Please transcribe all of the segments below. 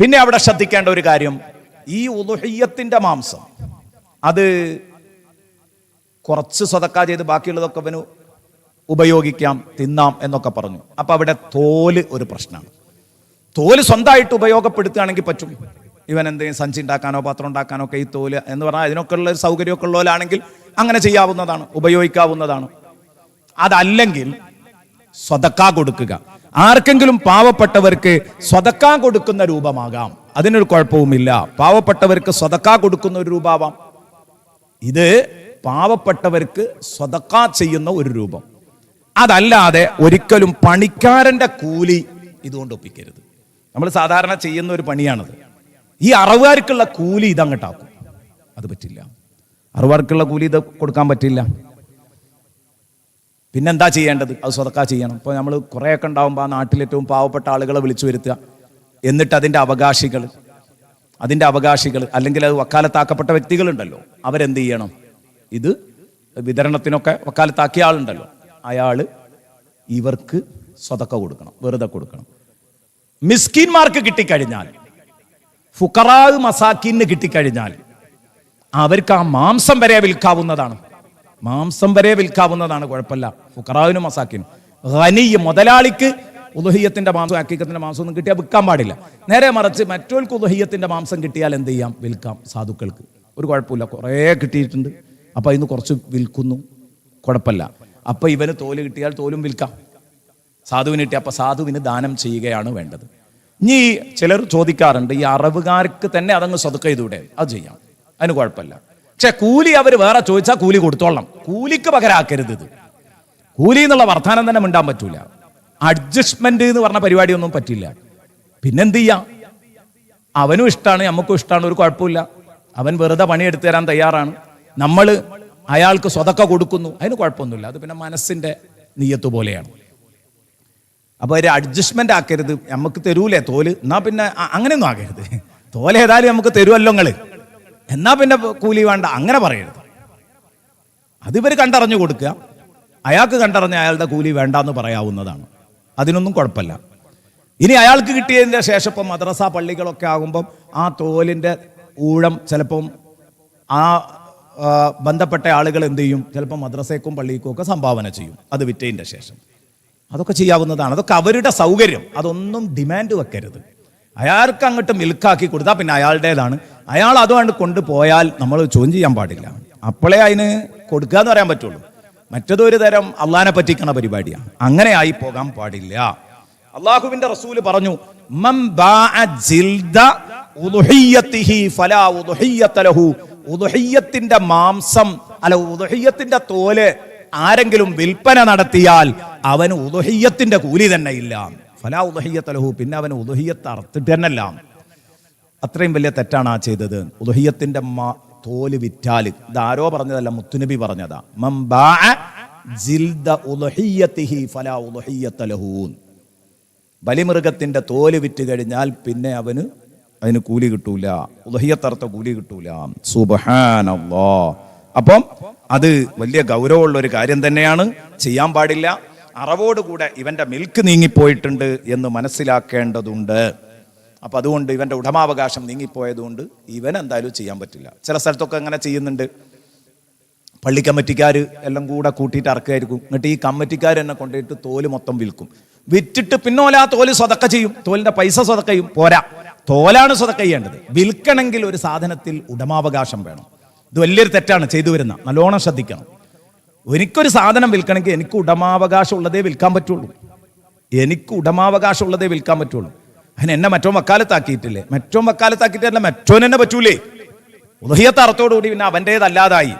പിന്നെ അവിടെ ശ്രദ്ധിക്കേണ്ട ഒരു കാര്യം. ഈ ഉദുഹയ്യത്തിന്റെ മാംസം. അത് കുറച്ച് സ്വതക്ക ചെയ്ത് ബാക്കിയുള്ളതൊക്കെ അവന് ഉപയോഗിക്കാം തിന്നാം എന്നൊക്കെ പറഞ്ഞു. അപ്പൊ അവിടെ തോൽ ഒരു പ്രശ്നമാണ്. തോൽ സ്വന്തമായിട്ട് ഉപയോഗപ്പെടുത്തുകയാണെങ്കിൽ പറ്റും. ഇവൻ എന്തെങ്കിലും സഞ്ചി ഉണ്ടാക്കാനോ പാത്രം ഉണ്ടാക്കാനോ ഒക്കെ ഈ തോൽ എന്ന് പറഞ്ഞാൽ അതിനൊക്കെ ഉള്ള ഒരു സൗകര്യമൊക്കെ ഉള്ളവരാണെങ്കിൽ അങ്ങനെ ചെയ്യാവുന്നതാണ് ഉപയോഗിക്കാവുന്നതാണ്. അതല്ലെങ്കിൽ സ്വതക്ക കൊടുക്കുക. ആർക്കെങ്കിലും പാവപ്പെട്ടവർക്ക് സ്വതക്ക കൊടുക്കുന്ന രൂപമാകാം. അതിനൊരു കുഴപ്പവുമില്ല. പാവപ്പെട്ടവർക്ക് സ്വതക്ക കൊടുക്കുന്ന ഒരു രൂപമാവാം. ഇത് പാവപ്പെട്ടവർക്ക് സ്വതക്ക ചെയ്യുന്ന ഒരു രൂപം. അതല്ലാതെ ഒരിക്കലും പണിക്കാരന്റെ കൂലി ഇതുകൊണ്ട് ഒപ്പിക്കരുത്. നമ്മൾ സാധാരണ ചെയ്യുന്ന ഒരു പണിയാണത്. ഈ അറവുകാർക്കുള്ള കൂലി ഇതങ്ങട്ടാക്കും. അത് പറ്റില്ല. അറവുകാർക്കുള്ള കൂലി ഇത് കൊടുക്കാൻ പറ്റില്ല. പിന്നെന്താ ചെയ്യേണ്ടത്? അത് സ്വതക്ക ചെയ്യണം. ഇപ്പോൾ നമ്മൾ കുറേയൊക്കെ ഉണ്ടാകുമ്പോൾ ആ നാട്ടിലേറ്റവും പാവപ്പെട്ട ആളുകളെ വിളിച്ചു വരുത്തുക. എന്നിട്ട് അതിന്റെ അവകാശികൾ അതിന്റെ അവകാശികൾ അല്ലെങ്കിൽ അത് വക്കാലത്താക്കപ്പെട്ട വ്യക്തികളുണ്ടല്ലോ അവരെന്ത് ചെയ്യണം? ഇത് വിതരണത്തിനൊക്കെ വക്കാലത്താക്കിയ ആളുണ്ടല്ലോ. അയാൾ ഇവർക്ക് സ്വതക്ക കൊടുക്കണം വെറുതെ കൊടുക്കണം. മിസ്കിന്മാർക്ക് കിട്ടിക്കഴിഞ്ഞാൽ ഫുക്കറാവ് മസാക്കിന് കിട്ടിക്കഴിഞ്ഞാൽ അവർക്ക് ആ മാംസം വരെ വിൽക്കാവുന്നതാണ്. മാംസം വരെ വിൽക്കാവുന്നതാണ് കുഴപ്പമില്ല. ഫുക്കറാവിനും മസാക്കിനും ഹനി മുതലാളിക്ക് ഉദുഹിയത്തിന്റെ മാംസം അക്കീക്കത്തിന്റെ മാംസം ഒന്നും കിട്ടിയാൽ വിൽക്കാൻ പാടില്ല. നേരെ മറിച്ച് മറ്റൊരു ഉദുഹിയത്തിന്റെ മാംസം കിട്ടിയാൽ എന്ത് ചെയ്യാം? വിൽക്കാം സാധുക്കൾക്ക്. ഒരു കുഴപ്പമില്ല. കുറേ കിട്ടിയിട്ടുണ്ട്. അപ്പൊ ഇന്ന് കുറച്ച് വിൽക്കുന്നു. കുഴപ്പമില്ല. അപ്പൊ ഇവന് തോൽ കിട്ടിയാൽ തോലും വിൽക്കാം. സാധുവിന് കിട്ടിയ അപ്പൊ സാധുവിന് ദാനം ചെയ്യുകയാണ് വേണ്ടത്. ഇനി ചിലർ ചോദിക്കാറുണ്ട് ഈ അറവുകാർക്ക് തന്നെ അതങ്ങ് സ്വതക്ക ചെയ്തൂടെ അത് ചെയ്യാം. അതിന് കുഴപ്പമില്ല. പക്ഷെ കൂലി അവർ വേറെ ചോദിച്ചാൽ കൂലി കൊടുത്തോളണം. കൂലിക്ക് പകരാക്കരുത് ഇത്. കൂലി എന്നുള്ള വർത്താനം തന്നെ മിണ്ടാൻ പറ്റൂല. അഡ്ജസ്റ്റ്മെന്റ് എന്ന് പറഞ്ഞ പരിപാടി ഒന്നും പറ്റില്ല. പിന്നെന്ത് ചെയ്യാം? അവനും ഇഷ്ടമാണ് നമുക്കും ഇഷ്ടമാണ് ഒരു കുഴപ്പമില്ല. അവൻ വെറുതെ പണിയെടുത്തു തരാൻ തയ്യാറാണ്. നമ്മൾ അയാൾക്ക് സ്വതക്ക കൊടുക്കുന്നു. അതിന് കുഴപ്പമൊന്നുമില്ല. അത് പിന്നെ മനസ്സിന്റെ നീയത്ത് പോലെയാണ്. അപ്പൊ ഒരു അഡ്ജസ്റ്റ്മെന്റ് ആക്കരുത്. നമുക്ക് തരൂലേ തോൽ. എന്നാ പിന്നെ അങ്ങനെയൊന്നും ആക്കരുത്. തോലേതായാലും നമുക്ക് തരുമല്ലോ നിങ്ങൾ. എന്നാ പിന്നെ കൂലി വേണ്ട? അങ്ങനെ പറയരുത്. അതിവർ കണ്ടറിഞ്ഞു കൊടുക്കുക. അയാൾക്ക് കണ്ടറിഞ്ഞ അയാളുടെ കൂലി വേണ്ട എന്ന് പറയാവുന്നതാണ്. അതിനൊന്നും കുഴപ്പമില്ല. ഇനി അയാൾക്ക് കിട്ടിയതിന്റെ ശേഷം ഇപ്പം മദ്രസ പള്ളികളൊക്കെ ആകുമ്പം ആ തോലിന്റെ ഊഴം ചിലപ്പം ആ, ബന്ധപ്പെട്ട ആളുകൾ എന്ത് ചെയ്യും? ചിലപ്പോൾ മദ്രസയ്ക്കും പള്ളിക്കും ഒക്കെ സംഭാവന ചെയ്യും. അത് വിറ്റതിന്റെ ശേഷം. അതൊക്കെ ചെയ്യാവുന്നതാണ്. അതൊക്കെ അവരുടെ സൗകര്യം. അതൊന്നും ഡിമാൻഡ് വെക്കരുത്. അയാൾക്ക് അങ്ങോട്ട് മിൽക്കാക്കി കൊടുത്താൽ പിന്നെ അയാളുടേതാണ്. അയാൾ അതുകൊണ്ട് കൊണ്ടുപോയാൽ നമ്മൾ ചോദ്യം ചെയ്യാൻ പാടില്ല. അപ്പോഴേ അതിന് കൊടുക്കുക എന്ന് പറയാൻ പറ്റുള്ളൂ. മറ്റതൊരു തരം അള്ളാനെ പറ്റിക്കണ പരിപാടിയാണ്. അങ്ങനെ ആയി പോകാൻ പാടില്ല. അള്ളാഹുവിന്റെ റസൂൽ പറഞ്ഞു ഉദുഹിയ്യത്തിന്റെ മാംസം അല്ല ഉദുഹയ്യത്തിന്റെ തോൽ ആരെങ്കിലും വിൽപ്പന നടത്തിയാൽ അവന് ഉദുഹയ്യത്തിന്റെ കൂലി തന്നെ ഇല്ല. ഫലാ ഉദുഹിയ്യത്ത ലഹു പിന്നെ അവന് ഉദഹിയത്ത് അറുത്തിട്ട് തന്നെയല്ല അത്രയും വലിയ തെറ്റാണ് ആ ചെയ്തത്. ഉദഹിയത്തിന്റെ തോൽ വിറ്റാൽ ഇത് ആരോ പറഞ്ഞതല്ല മുത്തുനബി പറഞ്ഞതാ. ബലിമൃഗത്തിന്റെ തോൽ വിറ്റ് കഴിഞ്ഞാൽ പിന്നെ അവന് അതിന് കൂലി കിട്ടൂല. ഉദഹിയത്തർത്ത കൂലി കിട്ടൂല. സുബഹാനോ അപ്പം അത് വലിയ ഗൗരവമുള്ള ഒരു കാര്യം തന്നെയാണ്. ചെയ്യാൻ പാടില്ല. അറവോടുകൂടെ ഇവന്റെ മിൽക്ക് നീങ്ങിപ്പോയിട്ടുണ്ട് എന്ന് മനസ്സിലാക്കേണ്ടതുണ്ട്. അപ്പം അതുകൊണ്ട് ഇവന്റെ ഉടമാവകാശം നീങ്ങിപ്പോയതുകൊണ്ട് ഇവൻ എന്തായാലും ചെയ്യാൻ പറ്റില്ല. ചില സ്ഥലത്തൊക്കെ അങ്ങനെ ചെയ്യുന്നുണ്ട്. പള്ളി കമ്മിറ്റിക്കാർ എല്ലാം കൂടെ കൂട്ടിയിട്ട് ഇറക്കുമായിരിക്കും എന്നിട്ട് ഈ കമ്മിറ്റിക്കാർ എന്നെ കൊണ്ടുപോയിട്ട് തോൽ മൊത്തം വിൽക്കും. വിറ്റിട്ട് പിന്നോല ആ തോൽ സ്വതക്ക ചെയ്യും. തോലിന്റെ പൈസ സ്വതക്ക ചെയ്യും. പോരാ. തോലാണ് സ്വതക്ക ചെയ്യേണ്ടത്. വിൽക്കണമെങ്കിൽ ഒരു സാധനത്തിൽ ഉടമാവകാശം വേണം. ഇത് വലിയൊരു തെറ്റാണ് ചെയ്തു വരുന്ന. നല്ലോണം ശ്രദ്ധിക്കണം. എനിക്കൊരു സാധനം വിൽക്കണമെങ്കിൽ എനിക്ക് ഉടമാവകാശം ഉള്ളതേ വിൽക്കാൻ പറ്റുള്ളൂ. എനിക്ക് ഉടമാവകാശം ഉള്ളതേ വിൽക്കാൻ പറ്റുള്ളൂ. അതിന് എന്നെ മറ്റോ വക്കാലത്താക്കിയിട്ടില്ലേ? മറ്റോ വക്കാലത്താക്കിയിട്ടല്ല മറ്റോൻ എന്നെ പറ്റൂലേ? ഉദഹിയത്ത് അർത്ഥത്തോടുകൂടി പിന്നെ അവന്റേതല്ലാതായി.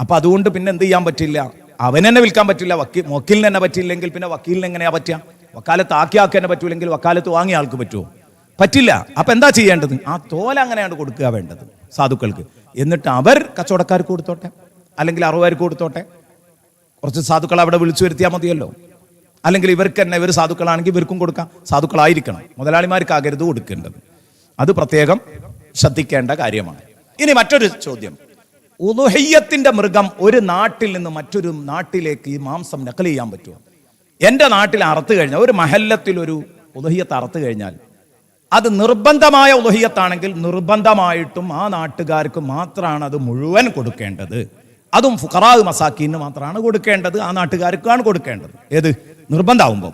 അപ്പൊ അതുകൊണ്ട് പിന്നെ എന്ത് ചെയ്യാൻ പറ്റില്ല? അവൻ തന്നെ വിൽക്കാൻ പറ്റില്ല. വക്കീൽ വക്കീലിന് തന്നെ പറ്റില്ലെങ്കിൽ പിന്നെ വക്കീലിന് എങ്ങനെയാ പറ്റുക? വക്കാലത്ത് ആക്കി ആക്കി തന്നെ പറ്റൂലെങ്കിൽ വക്കാലത്ത് വാങ്ങിയ ആൾക്ക് പറ്റുമോ? പറ്റില്ല. അപ്പൊ എന്താ ചെയ്യേണ്ടത്? ആ തോല അങ്ങനെയാണ് കൊടുക്കുക വേണ്ടത് സാധുക്കൾക്ക്. എന്നിട്ട് അവർ കച്ചവടക്കാർക്ക് കൊടുത്തോട്ടെ. അല്ലെങ്കിൽ അറുപതായിരം കൊടുത്തോട്ടെ? കുറച്ച് സാധുക്കൾ അവിടെ വിളിച്ചു വരുത്തിയാൽ മതിയല്ലോ. അല്ലെങ്കിൽ ഇവർക്ക് തന്നെ ഇവർ സാധുക്കളാണെങ്കിൽ ഇവർക്കും കൊടുക്കാം. സാധുക്കളായിരിക്കണം. മുതലാളിമാർക്കാകരുത് കൊടുക്കേണ്ടത്. അത് പ്രത്യേകം ശ്രദ്ധിക്കേണ്ട കാര്യമാണ്. ഇനി മറ്റൊരു ചോദ്യം. ഉദുഹയ്യത്തിന്റെ മൃഗം ഒരു നാട്ടിൽ നിന്ന് മറ്റൊരു നാട്ടിലേക്ക് ഈ മാംസം നക്കൽ ചെയ്യാൻ പറ്റുമോ? എന്റെ നാട്ടിൽ അറുത്തു കഴിഞ്ഞാൽ ഒരു മഹല്ലത്തിൽ ഒരു ഉദുഹയ്യത്ത് അറുത്തു കഴിഞ്ഞാൽ അത് നിർബന്ധമായ ഉദുഹയ്യത്താണെങ്കിൽ നിർബന്ധമായിട്ടും ആ നാട്ടുകാർക്ക് മാത്രമാണ് അത് മുഴുവൻ കൊടുക്കേണ്ടത്. അതും ഫുഖറാവ് മസാക്കീന് മാത്രമാണ് കൊടുക്കേണ്ടത് ആ നാട്ടുകാർക്കാണ് കൊടുക്കേണ്ടത്. ഏത്? നിർബന്ധമാകുമ്പോൾ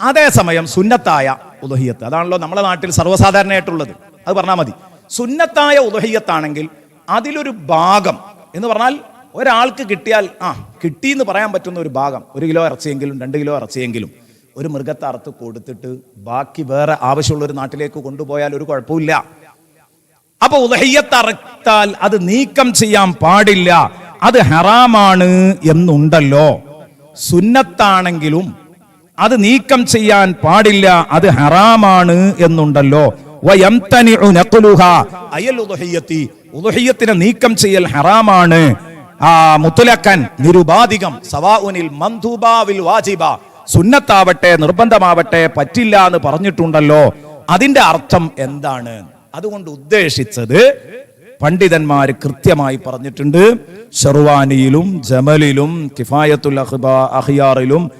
അതേസമയം സുന്നത്തായ ഉദഹിയത്ത്. അതാണല്ലോ നമ്മുടെ നാട്ടിൽ സർവസാധാരണയായിട്ടുള്ളത്. അത് പറഞ്ഞാൽ മതി. സുന്നത്തായ ഉദഹിയത്താണെങ്കിൽ അതിലൊരു ഭാഗം എന്ന് പറഞ്ഞാൽ ഒരാൾക്ക് കിട്ടിയാൽ ആ കിട്ടി എന്ന് പറയാൻ പറ്റുന്ന ഒരു ഭാഗം. ഒരു കിലോ ഇറച്ചിയെങ്കിലും രണ്ട് കിലോ ഇറച്ചിയെങ്കിലും ഒരു മൃഗത്തെ അറുത്ത് കൊടുത്തിട്ട് ബാക്കി വേറെ ആവശ്യമുള്ള ഒരു നാട്ടിലേക്ക് കൊണ്ടുപോയാൽ ഒരു കുഴപ്പമില്ല അപ്പൊ ഉദഹയ്യത്ത് അറുത്താൽ അത് നീക്കം ചെയ്യാൻ പാടില്ല. അത് ഹറാമാണ് എന്നുണ്ടല്ലോ. സുന്നത്താണെങ്കിലും അത് നീക്കം ചെയ്യാൻ പാടില്ല. അത് ഹറാമാണ് എന്നുണ്ടല്ലോ. ഉദഹയ്യത്തിനെ നീക്കം ചെയ്യൽ ഹറാമാണ്. ആ മുത്തലക്കൻ നിരുപാധികം. സവാഉനിൽ മന്ധുബാവിൽ വാജിബ. സുന്നത്താവട്ടെ നിർബന്ധമാവട്ടെ പറ്റില്ല എന്ന് പറഞ്ഞിട്ടുണ്ടല്ലോ. അതിന്റെ അർത്ഥം എന്താണ്? അതുകൊണ്ട് ഉദ്ദേശിച്ചത് പണ്ഡിതന്മാർ കൃത്യമായി പറഞ്ഞിട്ടുണ്ട്. ഷെർവാനിയിലും ജമലിലും കിഫായത്തുൽ അഹ്ബ അഹിയാറിലും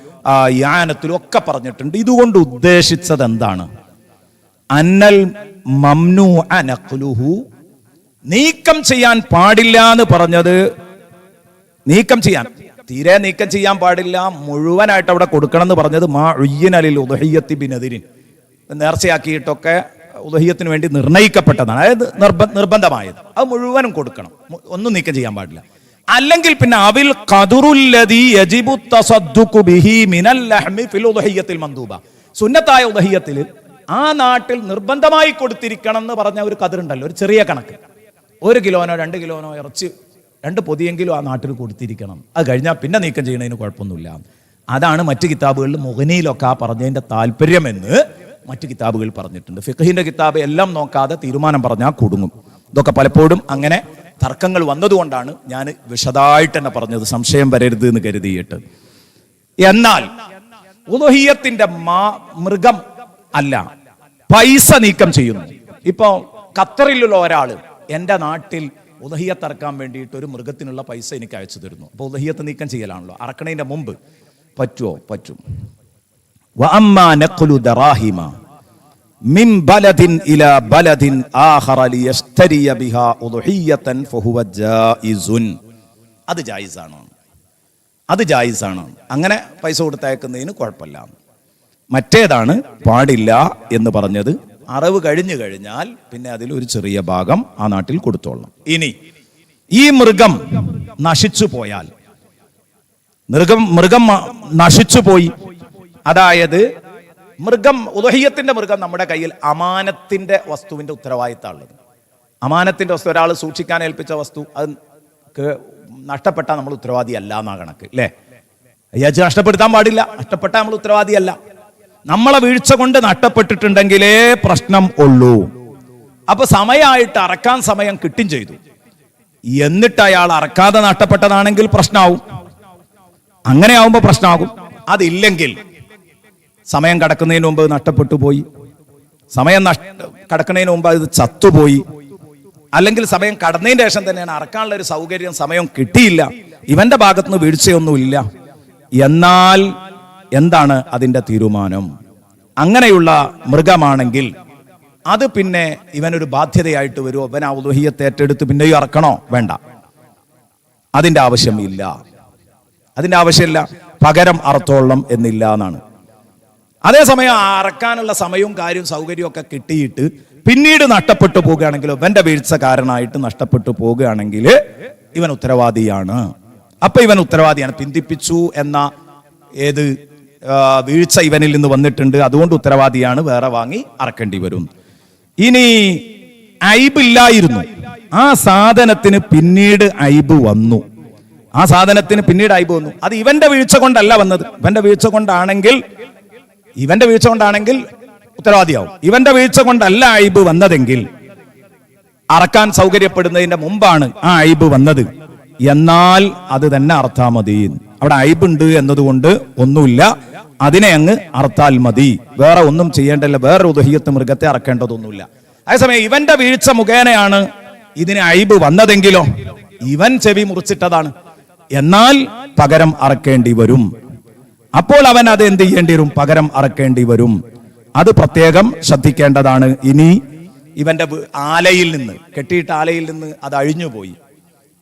യാനത്തിലും ഒക്കെ പറഞ്ഞിട്ടുണ്ട്. ഇതുകൊണ്ട് ഉദ്ദേശിച്ചത് എന്താണ്? അന്നൽ മംനു അനഖ്ലുഹു നീക്കം ചെയ്യാൻ പാടില്ല എന്ന് പറഞ്ഞത് നീക്കം ചെയ്യാൻ. തീരെ നീക്കം ചെയ്യാൻ പാടില്ല. മുഴുവനായിട്ട് അവിടെ കൊടുക്കണം എന്ന് പറഞ്ഞത് മാ ഉയ്യനലിൽ ഉദഹയ്യത്തി ബിനദിരിൻ നേർച്ചയാക്കിയിട്ടൊക്കെ ഉദഹയ്യത്തിന് വേണ്ടി നിർണയിക്കപ്പെട്ടതാണ്. അതായത് നിർബ- നിർബന്ധമായത്. അത് മുഴുവനും കൊടുക്കണം. ഒന്നും നീക്കം ചെയ്യാൻ പാടില്ല. അല്ലെങ്കിൽ പിന്നെ അവിൽ മന്ദൂബ. സുന്നത്തായ ഉദഹീയത്തിൽ ആ നാട്ടിൽ നിർബന്ധമായി കൊടുത്തിരിക്കണം എന്ന് പറഞ്ഞ ഒരു കതിറുണ്ടല്ലോ ഒരു ചെറിയ കണക്ക്. ഒരു കിലോനോ രണ്ട് കിലോനോ ഇറച്ചി രണ്ട് പൊതിയെങ്കിലും ആ നാട്ടിൽ കൊടുത്തിരിക്കണം. അത് കഴിഞ്ഞാൽ പിന്നെ നീക്കം ചെയ്യുന്നതിന് കുഴപ്പമൊന്നുമില്ല. അതാണ് മറ്റ് കിതാബുകളിൽ മുഖനിയിലൊക്കെ ആ പറഞ്ഞതിന്റെ താല്പര്യമെന്ന് മറ്റ് കിതാബുകൾ പറഞ്ഞിട്ടുണ്ട്. ഫിഖഹിന്റെ കിതാബ് എല്ലാം നോക്കാതെ തീരുമാനം പറഞ്ഞാൽ കുടുങ്ങും. ഇതൊക്കെ പലപ്പോഴും അങ്ങനെ തർക്കങ്ങൾ വന്നതുകൊണ്ടാണ് ഞാൻ വിശദമായിട്ട് തന്നെ പറഞ്ഞത്. സംശയം വരരുത് എന്ന് കരുതിയിട്ട്. എന്നാൽ ഉദഹീയത്തിന്റെ മാ മൃഗം അല്ല പൈസ നീക്കം ചെയ്യുന്നു. ഇപ്പോൾ ഖത്തറിലുള്ള ഒരാൾ എന്റെ നാട്ടിൽ ഉദഹിയത്ത് ഇറക്കാൻ വേണ്ടിയിട്ട് ഒരു മൃഗത്തിനുള്ള പൈസ എനിക്ക് അയച്ചു തരുന്നു. അപ്പോൾ ഉദഹിയത്ത് നീക്കം ചെയ്യലാണല്ലോ. അറക്കണേന്റെ മുമ്പ് പറ്റുമോ പറ്റും. അത് ജായിസാണ്. അത് ജായിസാണ്. അങ്ങനെ പൈസ കൊടുത്തയക്കുന്നതിന് കുഴപ്പമില്ല. മറ്റേതാണ് പാടില്ല എന്ന് പറഞ്ഞത് അറിവ് കഴിഞ്ഞു കഴിഞ്ഞാൽ പിന്നെ അതിൽ ഒരു ചെറിയ ഭാഗം ആ നാട്ടിൽ കൊടുത്തോളണം. ഇനി ഈ മൃഗം നശിച്ചു പോയാൽ മൃഗം മൃഗം നശിച്ചു പോയി അതായത് മൃഗം ഉദഹീയത്തിന്റെ മൃഗം നമ്മുടെ കയ്യിൽ അമാനത്തിന്റെ വസ്തുവിന്റെ ഉത്തരവാദിത്തമുള്ളത് അമാനത്തിന്റെ വസ്തു ഒരാൾ സൂക്ഷിക്കാൻ ഏൽപ്പിച്ച വസ്തു അത് നഷ്ടപ്പെട്ടാൽ നമ്മൾ ഉത്തരവാദി അല്ല എന്നാ കണക്ക് അല്ലേ അയ്യാച്ച് നഷ്ടപ്പെടുത്താൻ പാടില്ല നഷ്ടപ്പെട്ടാൽ നമ്മൾ ഉത്തരവാദിയല്ല. നമ്മളെ വീഴ്ച കൊണ്ട് നഷ്ടപ്പെട്ടിട്ടുണ്ടെങ്കിലേ പ്രശ്നം ഉള്ളൂ. അപ്പൊ സമയമായിട്ട് അറക്കാൻ സമയം കിട്ടും ചെയ്തു. എന്നിട്ട് അയാൾ അറക്കാതെ നഷ്ടപ്പെട്ടതാണെങ്കിൽ പ്രശ്നമാവും അങ്ങനെ ആവുമ്പോൾ പ്രശ്നമാകും അതില്ലെങ്കിൽ സമയം കടക്കുന്നതിന് മുമ്പ് നഷ്ടപ്പെട്ടു പോയി. സമയം നഷ്ട കടക്കുന്നതിന് മുമ്പ് അത് ചത്തുപോയി. അല്ലെങ്കിൽ സമയം കടന്നതിന് ശേഷം തന്നെയാണ് അറക്കാനുള്ള ഒരു സൗകര്യം സമയം കിട്ടിയില്ല. ഇവന്റെ ഭാഗത്തുനിന്ന് വീഴ്ചയൊന്നുമില്ല. എന്നാൽ എന്താണ് അതിന്റെ തീരുമാനം? അങ്ങനെയുള്ള മൃഗമാണെങ്കിൽ അത് പിന്നെ ഇവനൊരു ബാധ്യതയായിട്ട് വരുമോ ഇവൻ ആ ഉദഹിയത്തെ ഏറ്റെടുത്ത് പിന്നെയും ഇറക്കണോ വേണ്ട. അതിന്റെ ആവശ്യമില്ല. അതിന്റെ ആവശ്യമില്ല. പകരം അർത്ഥോളം എന്നില്ല എന്നാണ്. അതേസമയം അറക്കാനുള്ള സമയവും കാര്യവും സൗകര്യവും ഒക്കെ കിട്ടിയിട്ട് പിന്നീട് നഷ്ടപ്പെട്ടു പോവുകയാണെങ്കിൽ ഇവന്റെ വീഴ്ച കാരണമായിട്ട് നഷ്ടപ്പെട്ടു പോവുകയാണെങ്കിൽ ഇവൻ ഉത്തരവാദിയാണ്. അപ്പൊ ഇവൻ ഉത്തരവാദിയാണ്. പിന്തിപ്പിച്ചു എന്ന ഏത് വീഴ്ച ഇവനിൽ നിന്ന് വന്നിട്ടുണ്ട്. അതുകൊണ്ട് ഉത്തരവാദിയാണ്. വേറെ വാങ്ങി അറക്കേണ്ടി വരും. ഇനി ഐബില്ലായിരുന്നു ആ സാധനത്തിന് പിന്നീട് ഐബ് വന്നു. ആ സാധനത്തിന് പിന്നീട് ഐബ് വന്നു. അത് ഇവന്റെ വീഴ്ച കൊണ്ടല്ല വന്നത്. ഇവന്റെ വീഴ്ച കൊണ്ടാണെങ്കിൽ ഇവന്റെ വീഴ്ച കൊണ്ടാണെങ്കിൽ ഉത്തരവാദിയാവും. ഇവന്റെ വീഴ്ച കൊണ്ടല്ല ഐബ് വന്നതെങ്കിൽ അറക്കാൻ സൗകര്യപ്പെടുന്നതിന്റെ മുമ്പാണ് ആ ഐബ് വന്നത്. എന്നാൽ അത് തന്നെ അർത്ഥാ മതി. അവിടെ ഉണ്ട് എന്നതുകൊണ്ട് ഒന്നുമില്ല. അതിനെ അങ്ങ് അർത്താൽ മതി. വേറെ ഒന്നും ചെയ്യേണ്ടല്ല വേറെ ഉദഹീയത്ത് മൃഗത്തെ അറക്കേണ്ടതൊന്നുമില്ല. അതേസമയം ഇവന്റെ വീഴ്ച മുഖേനയാണ് ഇതിന് ഐബ് വന്നതെങ്കിലോ ഇവൻ ചെവി മുറിച്ചിട്ടതാണ്. എന്നാൽ പകരം അറക്കേണ്ടി വരും. അപ്പോൾ അവൻ അത് എന്ത് ചെയ്യേണ്ടി വരും പകരം അറക്കേണ്ടി വരും. അത് പ്രത്യേകം ശ്രദ്ധിക്കേണ്ടതാണ്. ഇനി ഇവന്റെ ആലയിൽ നിന്ന് കെട്ടിയിട്ട ആലയിൽ നിന്ന് അത് അഴിഞ്ഞു പോയി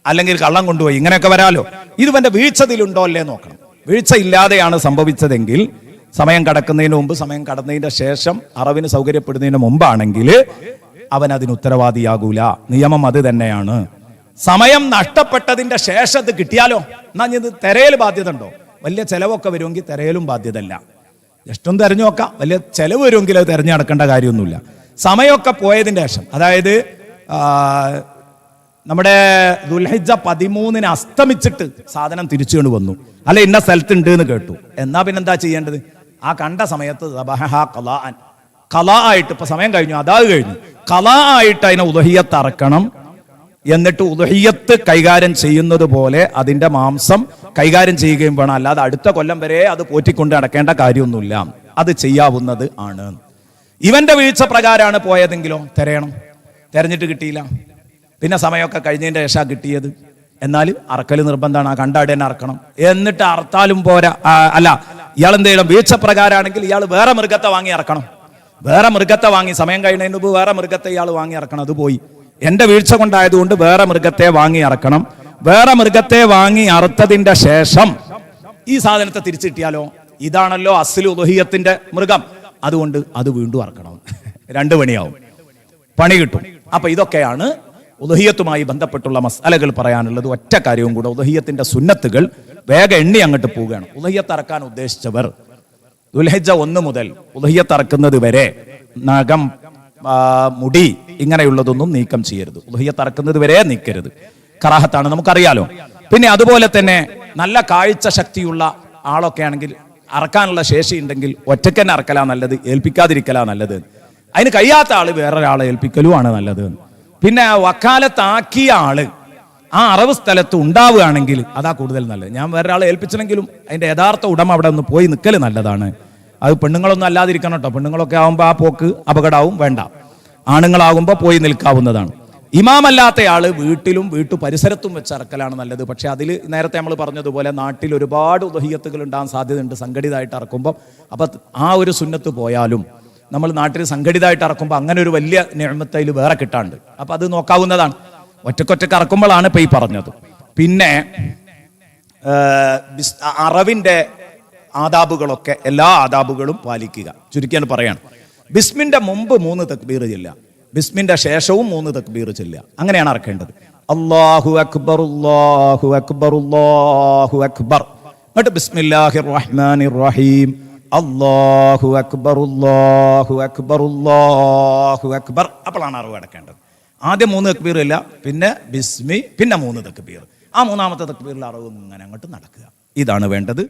അല്ലെങ്കിൽ കള്ളം കൊണ്ടുപോയി. ഇങ്ങനെയൊക്കെ വരാലോ? ഇത് ഇവന്റെ വീഴ്ചതിലുണ്ടോ അല്ലേ നോക്കണം. വീഴ്ച ഇല്ലാതെയാണ് സംഭവിച്ചതെങ്കിൽ സമയം കടക്കുന്നതിന് മുമ്പ് സമയം കടന്നതിന്റെ ശേഷം അറവിന് സൗകര്യപ്പെടുന്നതിന് മുമ്പാണെങ്കിൽ അവൻ അതിന് ഉത്തരവാദിയാകൂല. നിയമം അത് തന്നെയാണ്. സമയം നഷ്ടപ്പെട്ടതിന്റെ ശേഷം ഇത് കിട്ടിയാലോ? എന്നാ ഇത് തെരയൽ ബാധ്യത ഉണ്ടോ? വലിയ ചിലവൊക്കെ വരുമെങ്കിൽ തിരയലും ബാധ്യതയല്ല. ജസ്റ്റ് ഒന്ന് തെരഞ്ഞു നോക്കാം. വലിയ ചെലവ് വരുമെങ്കിൽ അത് തെരഞ്ഞു നടക്കേണ്ട കാര്യമൊന്നുമില്ല. സമയമൊക്കെ പോയതിന്റെ ശേഷം അതായത് നമ്മുടെ ദുൽഹിജ പതിമൂന്നിന് അസ്തമിച്ചിട്ട് സാധനം തിരിച്ചു കൊണ്ട് വന്നു. അല്ല ഇന്ന സ്ഥലത്തുണ്ട് എന്ന് കേട്ടു. എന്നാ പിന്നെ എന്താ ചെയ്യേണ്ടത്? ആ കണ്ട സമയത്ത് കലാ ആയിട്ട് ഇപ്പൊ സമയം കഴിഞ്ഞു അതാ കഴിഞ്ഞു. കലാ ആയിട്ട് അതിനെ ഉദഹിയത്ത് അറക്കണം. എന്നിട്ട് ഉദഹിയത്ത് കൈകാര്യം ചെയ്യുന്നത് പോലെ അതിന്റെ മാംസം കൈകാര്യം ചെയ്യുകയും വേണം. അല്ലാതെ അടുത്ത കൊല്ലം വരെ അത് പോറ്റിക്കൊണ്ട് നടക്കേണ്ട കാര്യമൊന്നുമില്ല. അത് ചെയ്യാവുന്നത് ആണ്. ഇവന്റെ വീഴ്ച പ്രകാരമാണ് പോയതെങ്കിലോ? തിരയണം. തെരഞ്ഞിട്ട് കിട്ടിയില്ല. പിന്നെ സമയമൊക്കെ കഴിഞ്ഞതിന്റെ ശേഷം കിട്ടിയത്. എന്നാൽ അറക്കൽ നിർബന്ധമാണ്. ആ കണ്ടാടി തന്നെ അറക്കണം. എന്നിട്ട് അറുത്താലും പോരാ. അല്ല ഇയാൾ എന്ത് ചെയ്യണം? വീഴ്ച പ്രകാരമാണെങ്കിൽ ഇയാൾ വേറെ മൃഗത്തെ വാങ്ങി ഇറക്കണം വേറെ മൃഗത്തെ വാങ്ങി സമയം കഴിയുന്നതിന് മുമ്പ് വേറെ മൃഗത്തെ ഇയാൾ വാങ്ങി ഇറക്കണം അത് പോയി. എന്റെ വീഴ്ച കൊണ്ടായതുകൊണ്ട് വേറെ മൃഗത്തെ വാങ്ങി ഇറക്കണം വേറെ മൃഗത്തെ വാങ്ങി അറുത്തതിന്റെ ശേഷം ഈ സാധനത്തെ തിരിച്ചു കിട്ടിയാലോ ഇതാണല്ലോ അസ്ലു ദുഹിയത്തിന്റെ മൃഗം. അതുകൊണ്ട് അത് വീണ്ടും അറക്കണം. രണ്ട് പണിയാവും പണി കിട്ടും. അപ്പൊ ഇതൊക്കെയാണ് ഉദഹിയത്തുമായി ബന്ധപ്പെട്ടുള്ള മസാലകൾ പറയാനുള്ളത്. ഒറ്റ കാര്യവും കൂടെ ഉദഹിയത്തിന്റെ സുന്നത്തുകൾ വേഗം എണ്ണി അങ്ങോട്ട് പോവുകയാണ്. ഉദഹിയത്ത് അറക്കാൻ ഉദ്ദേശിച്ചവർ ദുൽഹജ്ജ ഒന്ന് മുതൽ ഉദഹിയത്ത് അറക്കുന്നത് വരെ നഖം മുടി ഇങ്ങനെയുള്ളതൊന്നും നീക്കം ചെയ്യരുത്. ഉദഹിയത്ത് അറക്കുന്നത് വരെ നീക്കരുത്. കറാഹത്താണ്. നമുക്കറിയാലോ. പിന്നെ അതുപോലെ തന്നെ നല്ല കാഴ്ച ശക്തിയുള്ള ആളൊക്കെ ആണെങ്കിൽ അറക്കാനുള്ള ശേഷി ഉണ്ടെങ്കിൽ ഒറ്റയ്ക്ക് തന്നെ അറക്കലാ നല്ലത് ഏൽപ്പിക്കാതിരിക്കലാ നല്ലത്. അതിന് കഴിയാത്ത ആൾ വേറൊരാളെ ഏൽപ്പിക്കലുമാണ് നല്ലത്. പിന്നെ വക്കാലത്താക്കിയ ആൾ ആ അറവ് സ്ഥലത്ത് ഉണ്ടാവുകയാണെങ്കിൽ അതാ കൂടുതൽ നല്ലത്. ഞാൻ വേറൊരാളെ ഏൽപ്പിച്ചില്ലെങ്കിലും അതിന്റെ യഥാർത്ഥ ഉടമ അവിടെ ഒന്ന് പോയി നിൽക്കൽ നല്ലതാണ്. അത് പെണ്ണുങ്ങളൊന്നും അല്ലാതിരിക്കണം കേട്ടോ. പെണ്ണുങ്ങളൊക്കെ ആകുമ്പോൾ ആ പോക്ക് അപകടമാവും വേണ്ട. ആണുങ്ങളാകുമ്പോൾ പോയി നിൽക്കാവുന്നതാണ്. ഇമാമല്ലാത്ത ആൾ വീട്ടിലും വീട്ടു പരിസരത്തും വെച്ച് ഇറക്കലാണ് നല്ലത്. പക്ഷേ അതിൽ നേരത്തെ നമ്മൾ പറഞ്ഞതുപോലെ നാട്ടിൽ ഒരുപാട് ഉദഹീയത്തുകൾ ഉണ്ടാകാൻ സാധ്യതയുണ്ട് സംഘടിതമായിട്ട് ഇറക്കുമ്പോൾ അപ്പം ആ ഒരു സുന്നത്ത് പോയാലും നമ്മൾ നാട്ടിൽ സംഘടിതമായിട്ട് ഇറക്കുമ്പോൾ അങ്ങനെ ഒരു വലിയ നിയമത്തയിൽ വേറെ കിട്ടാണ്ട്. അപ്പം അത് നോക്കാവുന്നതാണ്. ഒറ്റക്കൊറ്റക്ക് ഇറക്കുമ്പോഴാണ് ഇപ്പം ഈ പറഞ്ഞത്. പിന്നെ അറവിന്റെ ആദാബുകളൊക്കെ എല്ലാ ആദാബുകളും പാലിക്കുക. ചുരുക്കിയാണ് പറയാണ്. ബിസ്മിന്റെ മുമ്പ് മൂന്ന് തക്ബീർ ചെല്ലുക ബിസ്മിന്റെ ശേഷവും മൂന്ന് തക്ബീർ ചൊല്ലുക. അങ്ങനെയാണ് അറക്കേണ്ടത്. അള്ളാഹു അക്ബർ അല്ലാഹു അക്ബർ അള്ളാഹു അക്ബർ. എന്നിട്ട് ബിസ്മില്ലാഹി റഹ്മാൻ റഹീം അള്ളാഹു അക്ബർ അല്ലാഹു അക്ബർ അള്ളാഹു അക്ബർ. അപ്പോഴാണ് അറിവ് അടക്കേണ്ടത്. ആദ്യം മൂന്ന് തക്ബീർ ഇല്ല പിന്നെ ബിസ്മി പിന്നെ മൂന്ന് തക്ബീർ. ആ മൂന്നാമത്തെ തക്ബീറിൽ അറിവ് ഇങ്ങനെ അങ്ങോട്ട് നടക്കുക. ഇതാണ് വേണ്ടത്.